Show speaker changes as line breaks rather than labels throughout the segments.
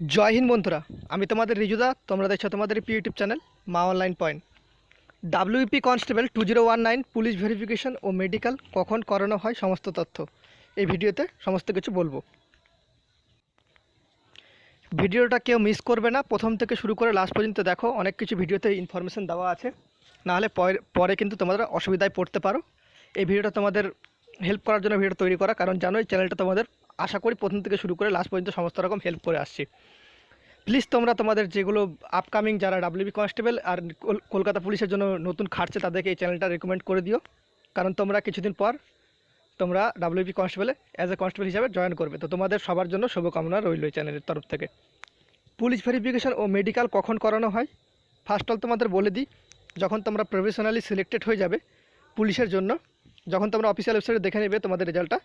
জয় হিন্দ বন্ধুরা, আমি তোমাদের রিজুদা তোমরা দেখছ তোমাদের প্রিয় YouTube channel Maa online point. WP constable two zero one nine, police verification ও মেডিকেল কখন করানো হয় সমস্ত তথ্য। এই ভিডিওতে সমস্ত কিছু বলব। ভিডিওটা কেউ মিস করবে না, প্রথম থেকে শুরু করে লাস্ট পর্যন্ত দেখো, অনেক কিছু ভিডিওতে ইনফরমেশন দেওয়া আছে। নাহলে পরে কিন্তু তোমাদের অসুবিধায় পড়তে পারো। এই ভিডিওটা তোমাদের হেল্প করার জন্য ভিডিও তৈরি করা, কারণ জানো এই চ্যানেলটা তোমাদের আশা করি প্রথম থেকে শুরু করে লাস্ট পর্যন্ত সমস্ত রকম হেল্প করে আসছি। প্লিজ তোমরা তোমাদের যেগুলো আপকামিং যারা ডাব্লিউবি কনস্টেবল আর কল- কলকাতা পুলিশের জন্য নতুন খাটছে তাদেরকে এই চ্যানেলটা রেকমেন্ড করে দিও। কারণ তোমরা কিছুদিন পর তোমরা ডাব্লিউবি কনস্টেবলে অ্যাজ এ কনস্টেবল হিসাবে জয়েন করবে। তো তোমাদের সবার জন্য শুভকামনা রইল এই চ্যানেলের তরফ থেকে। পুলিশ ভেরিফিকেশন ও মেডিকেল কখন করানো হয়? ফার্স্ট অল তোমাদের বলে দিই, যখন তোমরা প্রফেশনালি সিলেক্টেড হয়ে যাবে পুলিশের জন্য, যখন তোমরা অফিসিয়াল ওয়েবসাইটে দেখে নেবে তোমাদের রেজাল্টটা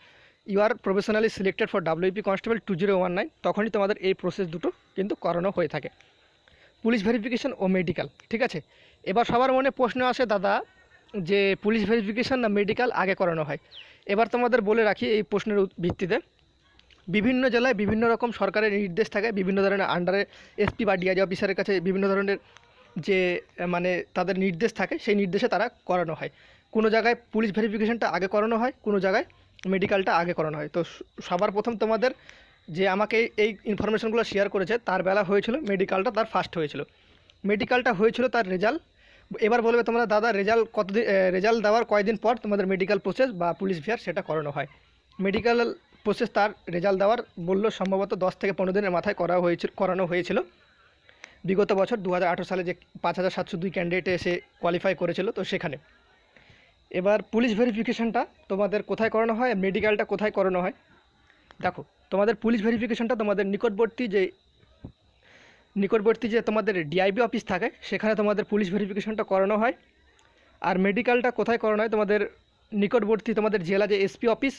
you are professionally selected for WP constable two zero one nine তখনই তোমাদের এই প্রসেস দুটো কিন্তু করানো হয়ে থাকে। পুলিশ ভেরিফিকেশন ও মেডিকেল ঠিক আছে? এবার সবার মনে প্রশ্ন আসে, দাদা, যে পুলিশ ভেরিফিকেশন না মেডিকেল আগে করানো হয়? এবার তোমাদের বলে রাখি এই প্রশ্নের ভিত্তিতে। বিভিন্ন জেলায় বিভিন্ন রকম সরকারের নির্দেশ থাকে, বিভিন্ন ধরনের আন্ডারে এসপি বা ডিআইজি অফিসারের কাছে বিভিন্ন ধরনের যে মানে তাদের নির্দেশ থাকে, সেই নির্দেশে তারা করানো হয়। কোনো জায়গায় পুলিশ ভেরিফিকেশনটা আগে করানো হয়, কোনো জায়গায় মেডিকেলটা আগে করানো হয়। তো সবার প্রথম তোমাদের যে আমাকে এই- ইনফরমেশনগুলো শেয়ার করেছে, তার বেলা হয়েছিল মেডিকেলটা তার ফার্স্ট হয়েছিল। মেডিকেলটা হয়েছিল তার রেজাল্ট এবার বলবে তোমরা, দাদা রেজাল্ট কতদিন রেজাল্ট দেওয়ার কয়েকদিন পর তোমাদের মেডিকেল প্রসেস বা পুলিশ ভিয়ার সেটা করানো হয়? মেডিকেল প্রসেস তার রেজাল্ট দেওয়ার বলল সম্ভবত দশ থেকে পনেরো দিনের মাথায় করা হয়েছিল করানো হয়েছিল। বিগত বছর দু হাজার আঠেরো সালে যে পাঁচ হাজার সাতশো দুই ক্যান্ডিডেট এসে কোয়ালিফাই করেছিল, তো সেখানে। এবার পুলিশ ভেরিফিকেশনটা তোমাদের কোথায় করানো হয়, মেডিকেলটা কোথায় করানো হয়? দেখো, তোমাদের পুলিশ ভেরিফিকেশনটা তোমাদের নিকটবর্তী যে নিকটবর্তী যে তোমাদের ডিআইবি অফিস থাকে, সেখানে তোমাদের পুলিশ ভেরিফিকেশনটা করানো হয়। আর মেডিকেলটা কোথায় করানো হয়, তোমাদের নিকটবর্তী তোমাদের জেলা যে এসপি অফিস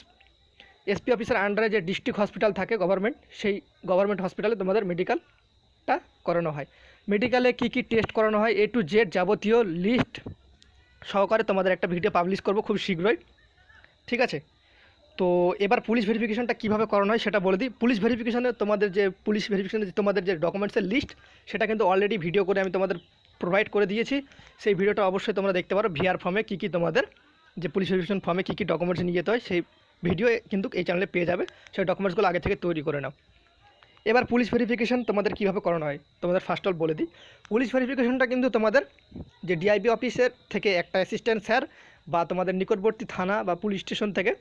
এসপি অফিসের আন্ডারে যে ডিস্ট্রিক্ট হসপিটাল থাকে গভর্নমেন্ট সেই গভর্নমেন্ট হসপিটালে তোমাদের মেডিকেলটা করানো হয়। মেডিকেলে কী কী টেস্ট করানো হয় এ টু জেড যাবতীয় লিস্ট সহকারে তোমাদের একটা ভিডিও পাবলিশ করব খুব শীঘ্রই। ঠিক আছে? তো এবার পুলিশ ভেরিফিকেশনটা কীভাবে করানো হয় সেটা বলে দিই। পুলিশ ভেরিফিকেশনে তোমাদের যে পুলিশ ভেরিফিকেশনে তোমাদের যে ডকুমেন্টসের লিস্ট সেটা কিন্তু অলরেডি ভিডিও করে আমি তোমাদের প্রোভাইড করে দিয়েছি। সেই ভিডিওটা অবশ্যই তোমরা দেখতে পারো ভিআর ফর্মে কী কী তোমাদের যে পুলিশ ভেরিফিকেশন ফর্মে কী কী ডকুমেন্টস নিয়ে যেতে হয়, সেই ভিডিও কিন্তু এই চ্যানেলে পেয়ে যাবে। সেই ডকুমেন্টসগুলো আগে থেকে তৈরি করে নাও। এবার পুলিশ ভেরিফিকেশন তোমাদের কীভাবে করানো হয়? তোমাদের ফার্স্ট অল বলে দিই। পুলিশ ভেরিফিকেশনটা কিন্তু তোমাদের যে ডিআইবি অফিসের থেকে একটা অ্যাসিস্ট্যান্ট স্যার বা তোমাদের নিকটবর্তী থানা বা পুলিশ স্টেশন থেকে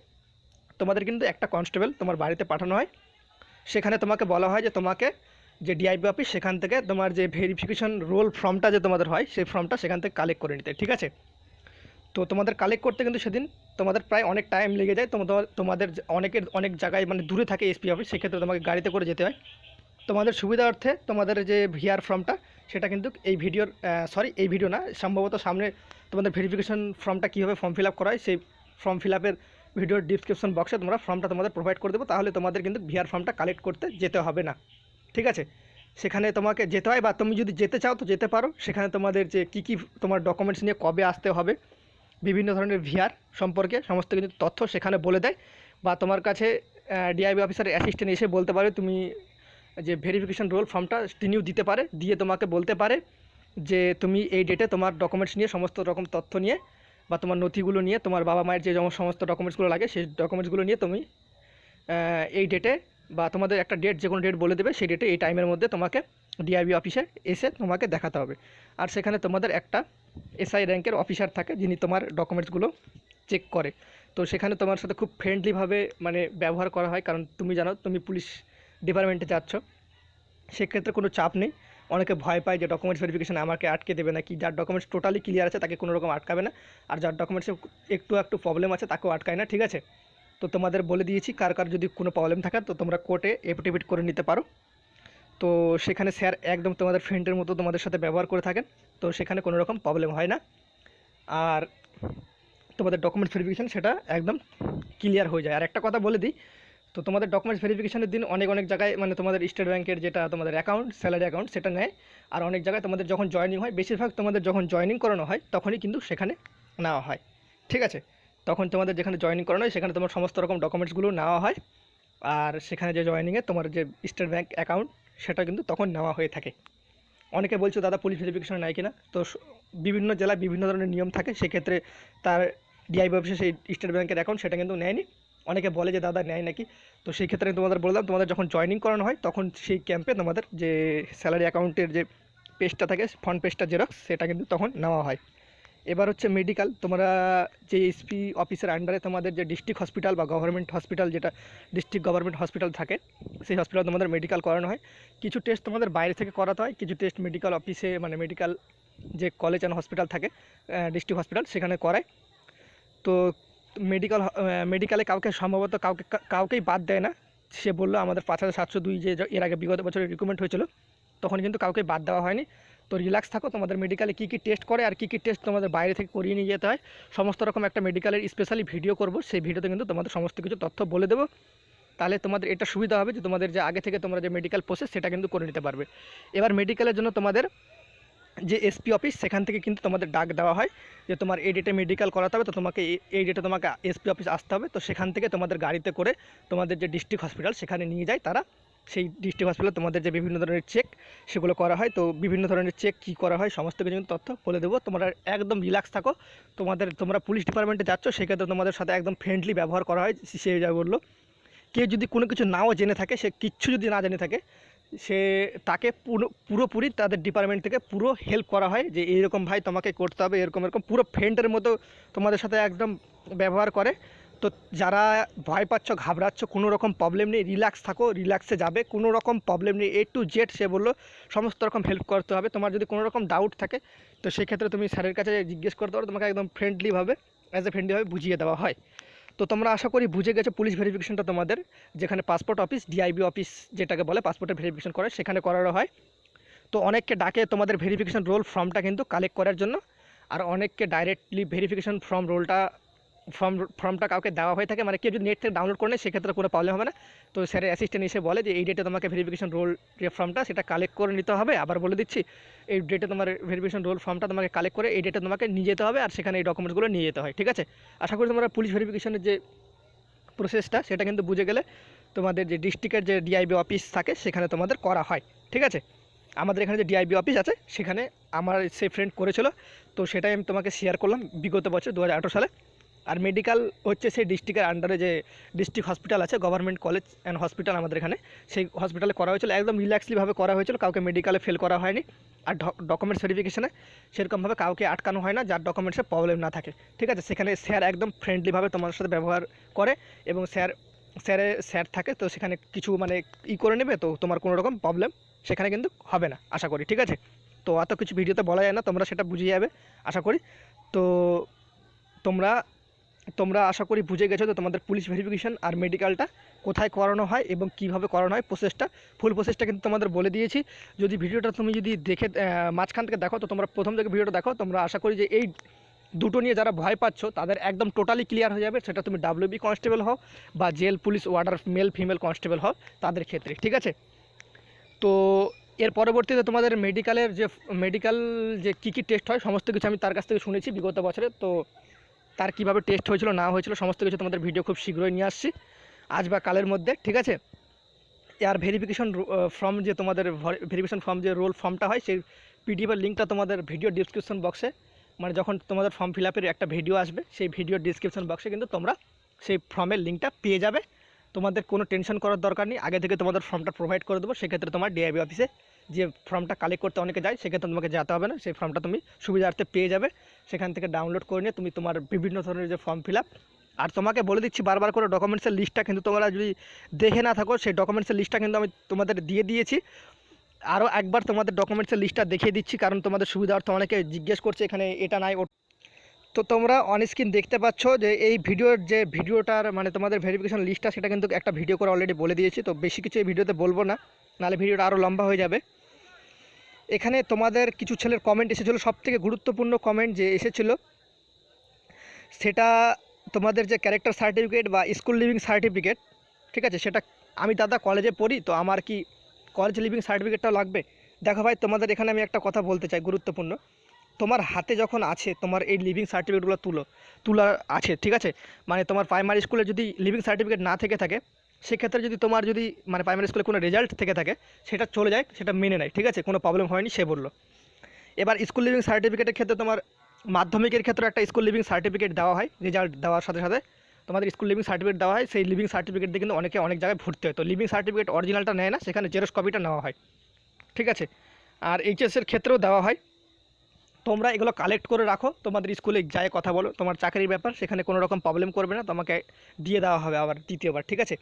তোমাদের কিন্তু একটা কনস্টেবল তোমার বাড়িতে পাঠানো হয়। সেখানে তোমাকে বলা হয় যে তোমাকে যে ডিআইবি অফিস সেখান থেকে তোমার যে ভেরিফিকেশন রোল ফর্মটা যে তোমাদের হয়, সেই ফর্মটা সেখান থেকে কালেক্ট করে নিতে। ঠিক আছে? তো তোমাদের কালেক্ট করতে কিন্তু সেদিন তোমাদের প্রায় অনেক টাইম লেগে যায় তোমাদের তোমাদের অনেকের, অনেক জায়গায় মানে দূরে থাকে এসপি অফিস সেক্ষেত্রে তোমাকে গাড়িতে করে যেতে হয়। তোমাদের সুবিধার্থে তোমাদের যে ভিআর ফর্মটা সেটা কিন্তু এই ভিডিওর সরি এই ভিডিও না, সম্ভবত সামনে তোমাদের ভেরিফিকেশন ফর্মটা কীভাবে ফর্ম ফিল আপ করা হয়, সেই ফর্ম ফিল আপের ভিডিওর ডিসক্রিপশন বক্সে তোমরা ফর্মটা তোমাদের প্রোভাইড করে দেবো, তাহলে তোমাদের কিন্তু ভিআর ফর্মটা কালেক্ট করতে যেতে হবে না। ঠিক আছে? সেখানে তোমাকে যেতে হয় বা তুমি যদি যেতে চাও তো যেতে পারো। সেখানে তোমাদের যে কী কী তোমার ডকুমেন্টস নিয়ে কবে আসতে হবে বিভিন্ন ধরনের ভিআর সম্পর্কে, সমস্ত কিছু তথ্য সেখানে বলে দেয় বা তোমার কাছে ডিআইবি অফিসারের অ্যাসিস্ট্যান্ট এসে বলতে পারে তুমি যে ভেরিফিকেশন রোল ফর্মটা তিনিও দিতে পারে, দিয়ে তোমাকে বলতে পারে যে তুমি এই ডেটে তোমার ডকুমেন্টস নিয়ে, সমস্ত রকম তথ্য নিয়ে বা তোমার নথিগুলো নিয়ে, তোমার বাবা মায়ের যে সমস্ত ডকুমেন্টসগুলো লাগে, সেই ডকুমেন্টসগুলো নিয়ে তুমি এই ডেটে বা তোমাদের একটা ডেট যে কোনো ডেট বলে দেবে, সেই ডেটে এই টাইমের মধ্যে তোমাকে ডিআইবি অফিসে এসে তোমাকে দেখাতে হবে। আর সেখানে তোমাদের একটা এসআই র্যাঙ্কের অফিসার থাকে যিনি তোমার ডকুমেন্টসগুলো চেক করে। তো সেখানে তোমার সাথে খুব ফ্রেন্ডলিভাবে মানে ব্যবহার করা হয়। কারণ তুমি জানো, তুমি পুলিশ ডিপার্টমেন্টে যাচ্ছ। সেক্ষেত্রে কোনো চাপ নেই। অনেকে ভয় পায় যে ডকুমেন্টস ভেরিফিকেশন আমাকে আটকে দেবে না কি যার ডকুমেন্টস টোটালি ক্লিয়ার আছে, তাকে কোনো রকম আটকাবে না। আর যার ডকুমেন্টসে একটু একটু প্রবলেম আছে, তাকেও আটকায় না, ঠিক আছে? তো তোমাদের বলে দিয়েছি, কার কার যদি কোনো প্রবলেম থাকে, তো তোমরা কোর্টে এফিডেভিট করে নিতে পারো। তো সেখানে স্যার একদম তোমাদের ফ্রেন্ডের মতো তোমাদের সাথে ব্যবহার করে থাকেন, তো সেখানে কোনো রকম প্রবলেম হয় না। আর তোমাদের ডকুমেন্টস ভেরিফিকেশান সেটা একদম ক্লিয়ার হয়ে যায়। আর একটা কথা বলে দিই, তো তোমাদের ডকুমেন্টস ভেরিফিকেশানের দিন অনেক অনেক জায়গায় মানে তোমাদের স্টেট ব্যাংকের যেটা তোমাদের অ্যাকাউন্ট স্যালারি অ্যাকাউন্ট সেটা নেয়। আর অনেক জায়গায় তোমাদের যখন জয়েনিং হয়, বেশিরভাগ তোমাদের যখন জয়েনিং করানো হয়, তখনই কিন্তু সেখানে নেওয়া হয়। ঠিক আছে? তখন তোমাদের যেখানে জয়েনিং করানো হয়, সেখানে তোমার সমস্ত রকম ডকুমেন্টসগুলো নেওয়া হয়। আর সেখানে যে জয়েনিংয়ে তোমার যে স্টেট ব্যাংক অ্যাকাউন্ট সেটা কিন্তু তখন নেওয়া হয়ে থাকে। অনেকে বলছো, দাদা পুলিশ ভেরিফিকেশন নেয় কিনা? তো বিভিন্ন জেলায় বিভিন্ন ধরনের নিয়ম থাকে। সেক্ষেত্রে তার ডিআইবি অফিসে সেই স্টেট ব্যাংকের অ্যাকাউন্ট সেটা কিন্তু নেয়নি। অনেকে বলে যে, দাদা, নেয় নাকি? তো সেই ক্ষেত্রে তোমাদের বললাম তোমাদের যখন জয়েনিং করানো হয়, তখন সেই ক্যাম্পে তোমাদের যে স্যালারি অ্যাকাউন্টের যে পেজটা থাকে ফ্রন্ট পেজটা জেরক্স সেটা কিন্তু তখন নেওয়া হয়। এবার হচ্ছে মেডিকেল তোমরা যে এসপি অফিসের আন্ডারে তোমাদের যে ডিস্ট্রিক্ট হসপিটাল বা গভর্নমেন্ট হসপিটাল যেটা ডিস্ট্রিক্ট গভর্নমেন্ট হসপিটাল থাকে, সেই হসপিটাল তোমাদের মেডিকেল করানো হয়। কিছু টেস্ট তোমাদের বাইরে থেকে করাতে হয়, কিছু টেস্ট মেডিকেল অফিসে মানে মেডিকেল যে কলেজ অ্যান্ড হসপিটাল থাকে ডিস্ট্রিক্ট হসপিটাল সেখানে করায়। তো মেডিকেল মেডিকেলে কাউকে সম্ভবত কাউকে, কাউকেই বাদ দেয় না। সে বলল আমাদের পাঁচ হাজার সাতশো দুই যে এর আগে বিগত বছরের রিকমেন্ড হয়েছিল, তখন কিন্তু কাউকে বাদ দেওয়া হয়নি। তো রিল্যাক্স থাকো, তোমাদের মেডিকেলে কী কী টেস্ট করে আর কী কী টেস্ট তোমাদের বাইরে থেকে করিয়ে নিয়ে যেতে হয়। সমস্ত রকম একটা মেডিকেলের স্পেশালি ভিডিও করব, সেই ভিডিওতে কিন্তু তোমাদের সমস্ত কিছু তথ্য বলে দেবো। তাহলে তোমাদের এটা সুবিধা হবে যে তোমাদের যে আগে থেকে তোমরা যে মেডিকেল প্রসেস সেটা কিন্তু করে নিতে পারবে। এবার মেডিকেলের জন্য তোমাদের যে এসপি অফিস সেখান থেকে কিন্তু তোমাদের ডাক দেওয়া হয় যে তোমার এই ডেটে মেডিকেল করাতে হবে, তো তোমাকে এই- ডেটে তোমাকে এসপি অফিস আসতে হবে। তো সেখান থেকে তোমাদের গাড়িতে করে তোমাদের যে ডিস্ট্রিক্ট হসপিটাল সেখানে নিয়ে যায় তারা। সেই ডিস্ট্রিক্ট হসপিটালে তোমাদের যে বিভিন্ন ধরনের চেক সেগুলো করা হয়। তো বিভিন্ন ধরনের চেক কী করা হয়, সমস্ত কিছু তথ্য বলে দেবো। তোমরা একদম রিল্যাক্স থাকো। তোমাদের, তোমরা পুলিশ ডিপার্টমেন্টে যাচ্ছ, সেক্ষেত্রে তোমাদের সাথে একদম ফ্রেন্ডলি ব্যবহার করা হয়, সে যা বলল। কেউ যদি কোনো কিছু নাও জেনে থাকে, সে কিচ্ছু যদি না জেনে থাকে, সে তাকে পুরো, পুরোপুরি তাদের ডিপার্টমেন্ট থেকে পুরো হেল্প করা হয় যে এইরকম ভাই তোমাকে করতে হবে, এরকম এরকম পুরো ফ্রেন্ডের মতো তোমাদের সাথে একদম ব্যবহার করে। তো যারা ভয় পাচ্ছ, ঘাবড়াচ্ছ, কোনো রকম প্রবলেম নেই রিল্যাক্স থাকো রিল্যাক্সে যাবে। কোনো রকম প্রবলেম নেই এ টু জেড সে বলল, সমস্ত রকম হেল্প করতে হবে। তোমার যদি কোনো রকম ডাউট থাকে, তো সেক্ষেত্রে তুমি স্যারের কাছে জিজ্ঞেস করতে পারো। তোমাকে একদম ফ্রেন্ডলিভাবে অ্যাজ এ ফ্রেন্ডলিভাবে বুঝিয়ে দেওয়া হয়। তো তোমরা আশা করি বুঝে গেছো পুলিশ ভেরিফিকেশনটা তোমাদের, যেখানে পাসপোর্ট অফিস ডিআইবি অফিস যেটাকে বলে পাসপোর্টের ভেরিফিকেশন করে, সেখানে করানো হয়। তো অনেককে ডাকে তোমাদের ভেরিফিকেশন রোল ফর্মটা কিন্তু কালেক্ট করার জন্য। আর অনেককে ডাইরেক্টলি ভেরিফিকেশন ফর্ম রোলটা ফর্ম ফর্মটা কাউকে দেওয়া হয়ে থাকে মানে কেউ যদি নেট থেকে ডাউনলোড করে নেয়, সেক্ষেত্রে কোনো প্রবলেম হবে না। তো স্যারের অ্যাসিস্ট্যান্ট এসে বলে যে, এই ডেটে তোমাকে ভেরিফিকেশন রোল যে ফর্মটা সেটা কালেক্ট করে নিতে হবে। আবার বলে দিচ্ছি, এই ডেটে তোমার ভেরিফিকেশন রোল ফর্মটা তোমাকে কালেক্ট করে, এই ডেটে তোমাকে নিয়ে যেতে হবে, আর সেখানে এই ডকুমেন্টসগুলো নিয়ে যেতে হয়। ঠিক আছে? আশা করি তোমরা পুলিশ ভেরিফিকেশনের যে প্রসেসটা সেটা কিন্তু বুঝে গেলে তোমাদের যে ডিস্ট্রিক্টের যে ডিআইবি অফিস থাকে, সেখানে তোমাদের করা হয়। ঠিক আছে? আমাদের এখানে যে ডিআইবি অফিস আছে, সেখানে আমার সে ফ্রেন্ড করেছিল। তো সেটাই আমি তোমাকে শেয়ার করলাম বিগত বছর, দু হাজার আঠেরো সালে। আর মেডিকেল হচ্ছে সেই ডিস্ট্রিক্টের আন্ডারে যে ডিস্ট্রিক্ট হসপিটাল আছে গভর্নমেন্ট কলেজ অ্যান্ড হসপিটাল আমাদের এখানে। সেই হসপিটালে করা হয়েছিল, একদম রিল্যাক্সলিভাবে করা হয়েছিল, কাউকে মেডিকেলে ফেল করা হয়নি। আর ডকুমেন্টস ভেরিফিকেশনে সেরকমভাবে কাউকে আটকানো হয় না, যার ডকুমেন্টসে প্রবলেম না থাকে। ঠিক আছে? সেখানে স্যার একদম ফ্রেন্ডলিভাবে তোমার সাথে ব্যবহার করে এবং স্যার স্যারে স্যার থাকে, তো সেখানে কিছু মানে ই করে নেবে, তো তোমার কোনো রকম প্রবলেম সেখানে কিন্তু হবে না, আশা করি। ঠিক আছে? তো অত কিছু ভিডিওতে বলা যায় না, তোমরা সেটা বুঝে যাবে, আশা করি। তো তোমরা তোমরা আশা করি বুঝে গেছো তো তোমাদের পুলিশ ভেরিফিকেশান আর মেডিকেলটা কোথায় করানো হয় এবং কীভাবে করানো হয় প্রসেসটা ফুল প্রসেসটা কিন্তু তোমাদের বলে দিয়েছি। যদি ভিডিওটা তুমি যদি দেখে মাঝখান থেকে দেখো, তো তোমরা প্রথম থেকে ভিডিওটা দেখো, তোমরা আশা করি যে এই দুটো নিয়ে যারা ভয় পাচ্ছ, তাদের একদম টোটালি ক্লিয়ার হয়ে যাবে, সেটা তুমি ডাব্লিউবি কনস্টেবল হও বা jail police warder male female constable হও তাদের ক্ষেত্রে, ঠিক আছে? তো এর পরবর্তীতে তোমাদের মেডিকেলের যে মেডিকেল যে কী কী টেস্ট হয়, সমস্ত কিছু আমি তার কাছ থেকে শুনেছি বিগত বছরে, তো তার কীভাবে টেস্ট হয়েছিল, না হয়েছিল, সমস্ত কিছু তোমাদের ভিডিও খুব শীঘ্রই নিয়ে আসছি। আজ বা কালের মধ্যে, ঠিক আছে? আর ভেরিফিকেশন ফর্ম যে তোমাদের ভেরিফিকেশন ফর্ম যে রোল ফর্মটা হয়, সেই পিডিএফের লিঙ্কটা তোমাদের ভিডিও ডিসক্রিপশন বক্সে মানে যখন তোমাদের ফর্ম ফিল আপের একটা ভিডিও আসবে, সেই ভিডিও ডিসক্রিপশন বক্সে কিন্তু তোমরা সেই ফর্মের লিঙ্কটা পেয়ে যাবে। তোমাদের কোনো টেনশন করার দরকার নেই। আগে থেকে তোমাদের ফর্মটা প্রোভাইড করে দেবো, সেক্ষেত্রে তোমার ডিআইবি অফিসে যে ফর্মটা কালেক্ট করতে অনেকে যায়, সেক্ষেত্রে তোমাকে যেতে হবে না। সেই ফর্মটা তুমি সুবিধার্থে পেয়ে যাবে। সেখান থেকে ডাউনলোড করে নিয়ে তুমি তোমার বিভিন্ন ধরনের যে ফর্ম ফিল আর তোমাকে বলে দিচ্ছি বারবার করে ডকুমেন্টসের লিস্টটা কিন্তু তোমরা যদি দেখে না থাকো, সেই ডকুমেন্টসের লিস্টটা কিন্তু আমি তোমাদের দিয়ে দিয়েছি। আরও একবার তোমাদের ডকুমেন্টসের লিস্টটা দেখিয়ে দিচ্ছি, কারণ তোমাদের সুবিধার্থে অনেকে জিজ্ঞেস করছে এখানে এটা নাই তো তোমরা অন স্ক্রিন দেখতে পাচ্ছ যে এই ভিডিওর যে ভিডিওটার মানে তোমাদের ভেরিফিকেশন লিস্টটা সেটা কিন্তু একটা ভিডিও করে অলরেডি বলে দিয়েছি। তো বেশি কিছু এই ভিডিওতে বলব না, নাহলে ভিডিওটা আরও লম্বা হয়ে যাবে। এখানে তোমাদের কিছু ছেলের কমেন্ট এসেছিল সব থেকে গুরুত্বপূর্ণ কমেন্ট যে এসেছিল। সেটা তোমাদের যে ক্যারেক্টার সার্টিফিকেট বা স্কুল লিভিং সার্টিফিকেট ঠিক আছে? সেটা আমি দাদা কলেজে পড়ি, তো আমার কি কলেজ লিভিং সার্টিফিকেটটাও লাগবে? দেখো ভাই, তোমাদের এখানে আমি একটা কথা বলতে চাই, গুরুত্বপূর্ণ। তোমার হাতে যখন আছে, তোমার এই লিভিং সার্টিফিকেটগুলো তুলো, তোলা আছে, ঠিক আছে? মানে তোমার প্রাইমারি স্কুলে যদি লিভিং সার্টিফিকেট না থেকে থাকে সেক্ষেত্রে যদি তোমার যদি মানে প্রাইমারি স্কুলে কোনো রেজাল্ট থেকে থাকে, সেটা চলে যায়, সেটা মেনে নেয়, ঠিক আছে? কোনো প্রবলেম হয়নি, সে বলল। এবার স্কুল লিভিং সার্টিফিকেটের ক্ষেত্রে তোমার মাধ্যমিকের ক্ষেত্রে একটা স্কুল লিভিং সার্টিফিকেট দেওয়া হয় রেজাল্ট দেওয়ার সাথে সাথে তোমাদের স্কুল লিভিং সার্টিফিকেট দেওয়া হয়, সেই লিভিং সার্টিফিকেট দিয়ে কিন্তু অনেকে অনেক জায়গায় ভর্তি হয়। তো লিভিং সার্টিফিকেট অরিজিনালটা নেয় না, সেখানে জেরক্স কপিটা নেওয়া হয়, ঠিক আছে? আর এইচএসের ক্ষেত্রেও দেওয়া হয়। তোমরা এগুলো কালেক্ট করে রাখো, তোমাদের স্কুলে যায় কথা বলো, তোমার চাকরির ব্যাপার, সেখানে কোনো রকম প্রবলেম করবে না, তোমাকে দিয়ে দেওয়া হবে আবার দ্বিতীয়বার, ঠিক আছে?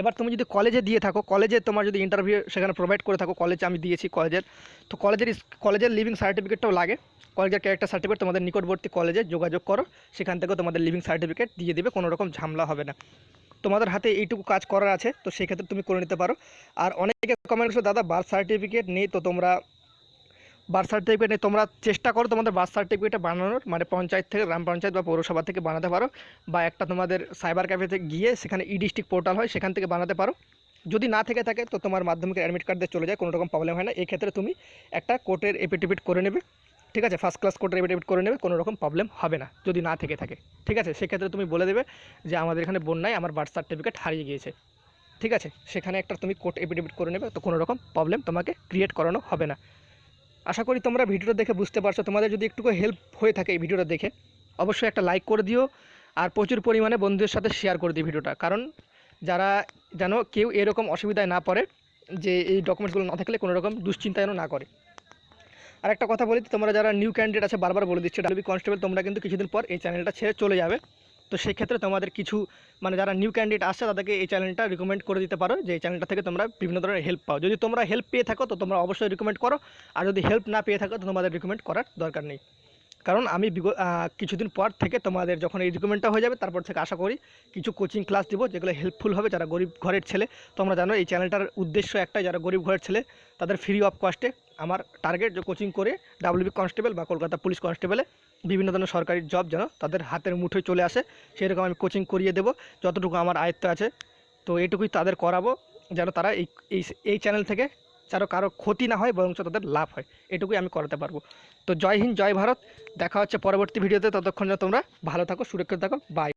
এবার তুমি যদি কলেজে দিয়ে থাকো কলেজে তোমার যদি ইন্টারভিউ সেখানে প্রোভাইড করে থাকো কলেজে আমি দিয়েছি কলেজের তো কলেজের কলেজের লিভিং সার্টিফিকেটটাও লাগে। কলেজের ক্যারেক্টার সার্টিফিকেট তোমাদের নিকটবর্তী কলেজে যোগাযোগ করো। সেখান থেকেও তোমাদের লিভিং সার্টিফিকেট দিয়ে দেবে, কোনো রকম ঝামেলা হবে না। তোমাদের হাতে এইটুকু কাজ করার আছে, তো সেক্ষেত্রে তুমি করে নিতে পারো। আর অনেকে কমেন্ট করছ, দাদা বার্থ সার্টিফিকেট নেই, তো তোমরা বার্থ সার্টিফিকেট তোমরা চেষ্টা করো তোমাদের বার্থ সার্টিফিকেটটা বানানোর মানে পঞ্চায়েত থেকে, গ্রাম পঞ্চায়েত বা পৌরসভা থেকে বানাতে পারো বা একটা তোমাদের সাইবার ক্যাফেতে গিয়ে সেখানে ই ডিস্ট্রিক্ট পোর্টাল হয়, সেখান থেকে বানাতে পারো। যদি না থেকে থাকে, তো তোমার মাধ্যমিকের অ্যাডমিট কার্ড দিয়ে চলে যায়, কোনো রকম প্রবলেম হয় না। এই ক্ষেত্রে তুমি একটা কোর্টের এপিটিভিট করে নেবে, ঠিক আছে? ফার্স্ট ক্লাস কোর্টের এপিটিভিট করে নেবে, কোনো রকম প্রবলেম হবে না, যদি না থেকে থাকে, ঠিক আছে? সেক্ষেত্রে তুমি বলে দেবে যে আমাদের এখানে বন্যায় আমার বার্থ সার্টিফিকেট হারিয়ে গিয়েছে, ঠিক আছে? সেখানে একটা তুমি কোর্ট এপিটিভিট করে নেবে, তো কোনো রকম প্রবলেম তোমাকে ক্রিয়েট করানো হবে না। আশা করি তোমরা ভিডিওটা দেখে বুঝতে পারছ। তোমাদের যদি একটু হেল্প হয়ে থাকে এই ভিডিওটা দেখে, অবশ্যই একটা লাইক করে দিও আর প্রচুর পরিমাণে বন্ধুদের সাথে শেয়ার করে দিই ভিডিওটা। কারণ যারা যেন কেউ এরকম অসুবিধায় না পড়ে যে এই ডকুমেন্টসগুলো না থাকলে কোনো রকম দুশ্চিন্তা যেন না করে। আর একটা কথা বলি, তোমরা যারা নিউ ক্যান্ডিডেট আছে, বারবার বলে দিচ্ছে ডাব্লিউবি কনস্টেবল তোমরা কিন্তু কিছুদিন পর এই চ্যানেলটা ছেড়ে চলে যাবে। তো সেই ক্ষেত্রে তোমাদের কিছু মানে যারা নিউ ক্যান্ডিডেট আসছে, তাদেরকে এই চ্যানেলটা রিকমেন্ড করে দিতে পারো, যে এই চ্যানেলটা থেকে তোমরা বিভিন্ন ধরনের হেল্প পাও। যদি তোমরা হেল্প পেয়ে থাকো, তো তোমরা অবশ্যই রিকমেন্ড করো। আর যদি হেল্প না পেয়ে থাকো, তো তোমাদের রিকমেন্ড করার দরকার নেই। কারণ আমি কিছুদিন পর থেকে তোমাদের যখন এই রিকমেন্ডটা হয়ে যাবে, তারপর থেকে আশা করি কিছু কোচিং ক্লাস দিব, যেগুলো হেল্পফুল হবে যারা গরিব ঘরের ছেলে। তোমরা জানো, এই চ্যানেলটার উদ্দেশ্য একটাই, যারা গরিব ঘরের ছেলে, তাদের ফ্রি অফ কস্টে আমার টার্গেট যে কোচিং করে ডাব্লিউবি কনস্টেবল বা কলকাতা পুলিশ কনস্টেবলে বিভিন্ন ধরনের সরকারি জব যেন তাদের হাতের মুঠোয় চলে আসে, সেরকম আমি কোচিং করিয়ে দেবো, যতটুকু আমার আয়ত্ত আছে। তো এটুকুই তাদের করাবো, যেন তারা এই এই চ্যানেল থেকে যেন কারও ক্ষতি না হয়, বরঞ্চ তাদের লাভ হয়। এটুকুই আমি করাতে পারব। তো জয় হিন্দ, জয় ভারত। দেখা হচ্ছে পরবর্তী ভিডিওতে ততক্ষণ যেন তোমরা ভালো থাকো, সুরক্ষিত থাকো। বাই